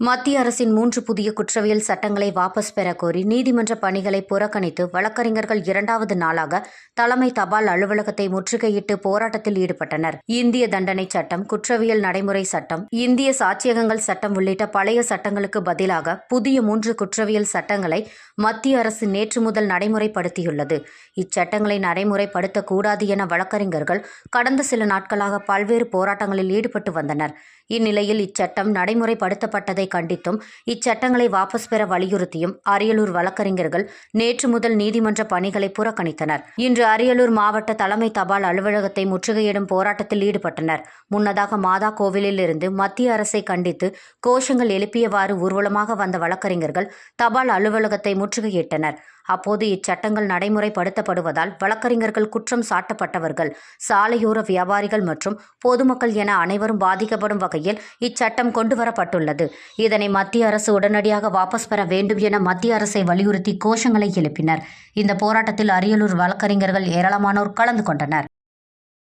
மத்திய அரசின் மூன்று புதிய குற்றவியல் சட்டங்களை வாபஸ் பெற கோரி நீதிமன்ற பணிகளை புறக்கணித்து வழக்கறிஞர்கள் இரண்டாவது நாளாக தலைமை தபால் அலுவலகத்தை முற்றுகையிட்டு போராட்டத்தில் ஈடுபட்டனர். இந்திய தண்டனை சட்டம் குற்றவியல் நடைமுறை சட்டம் இந்திய சாட்சியகங்கள் சட்டம் உள்ளிட்ட பழைய சட்டங்களுக்கு பதிலாக புதிய மூன்று குற்றவியல் சட்டங்களை மத்திய அரசு நேற்று முதல் நடைமுறைப்படுத்தியுள்ளது. இச்சட்டங்களை நடைமுறைப்படுத்தக்கூடாது என வழக்கறிஞர்கள் கடந்த சில நாட்களாக பல்வேறு போராட்டங்களில் ஈடுபட்டு வந்தனர். இந்நிலையில் இச்சட்டம் நடைமுறைப்படுத்தப்பட்டதை கண்டித்தும் இச்சட்டங்களை வாபஸ் பெற வலியுறுத்தியும் அரியலூர் வழக்கறிஞர்கள் நேற்று முதல் நீதிமன்ற பணிகளை புறக்கணித்தனர். இன்று அரியலூர் மாவட்ட தலைமை தபால் அலுவலகத்தை முற்றுகையிடும் போராட்டத்தில் ஈடுபட்டனர். முன்னதாக மாதா கோவிலில் இருந்து மத்திய அரசை கண்டித்து கோஷங்கள் எழுப்பியவாறு ஊர்வலமாக வந்த வழக்கறிஞர்கள் தபால் அலுவலகத்தை முற்றுகையிட்டனர். அப்போது இச்சட்டங்கள் நடைமுறைப்படுத்தப்படுவதால் வழக்கறிஞர்கள் குற்றம் சாட்டப்பட்டவர்கள். சாலையோர வியாபாரிகள் மற்றும் பொதுமக்கள் என அனைவரும் பாதிக்கப்படும் வகையில் இச்சட்டம் கொண்டுவரப்பட்டுள்ளது. இதனை மத்திய அரசு உடனடியாக வாபஸ் பெற வேண்டும் என மத்திய அரசை வலியுறுத்தி கோஷங்களை எழுப்பினர். இந்த போராட்டத்தில் அரியலூர் வழக்கறிஞர்கள் ஏராளமானோர் கலந்து கொண்டனர்.